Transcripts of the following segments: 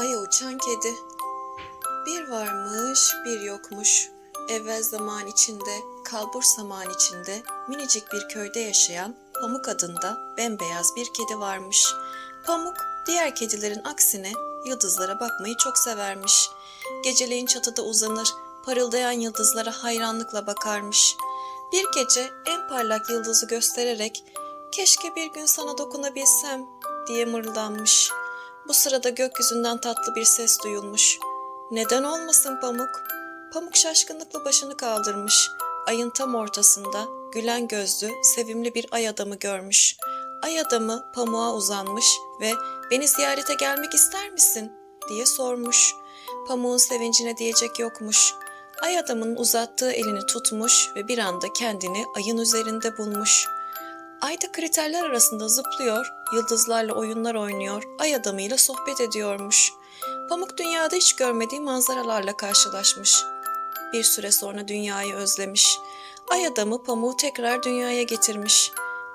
Aya uçan kedi. Bir varmış, bir yokmuş. Evvel zaman içinde, kalbur zaman içinde, minicik bir köyde yaşayan Pamuk adında bembeyaz bir kedi varmış. Pamuk, diğer kedilerin aksine yıldızlara bakmayı çok severmiş. Geceleyin çatıda uzanır, parıldayan yıldızlara hayranlıkla bakarmış. Bir gece en parlak yıldızı göstererek "Keşke bir gün sana dokunabilsem." diye mırıldanmış. Bu sırada gökyüzünden tatlı bir ses duyulmuş. Neden olmasın Pamuk? Pamuk şaşkınlıkla başını kaldırmış. Ayın tam ortasında gülen gözlü, sevimli bir ay adamı görmüş. Ay adamı pamuğa uzanmış ve beni ziyarete gelmek ister misin? diye sormuş. Pamuğun sevincine diyecek yokmuş. Ay adamın uzattığı elini tutmuş ve bir anda kendini ayın üzerinde bulmuş. Ay da kriterler arasında zıplıyor, yıldızlarla oyunlar oynuyor, ay adamıyla sohbet ediyormuş. Pamuk dünyada hiç görmediği manzaralarla karşılaşmış. Bir süre sonra dünyayı özlemiş. Ay adamı pamuğu tekrar dünyaya getirmiş.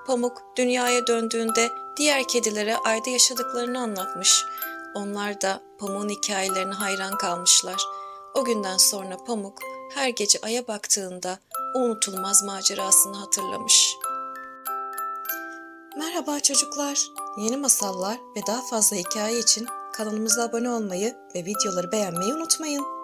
Pamuk dünyaya döndüğünde diğer kedilere ayda yaşadıklarını anlatmış. Onlar da pamuğun hikayelerine hayran kalmışlar. O günden sonra Pamuk her gece aya baktığında unutulmaz macerasını hatırlamış. Merhaba çocuklar. Yeni masallar ve daha fazla hikaye için kanalımıza abone olmayı ve videoları beğenmeyi unutmayın.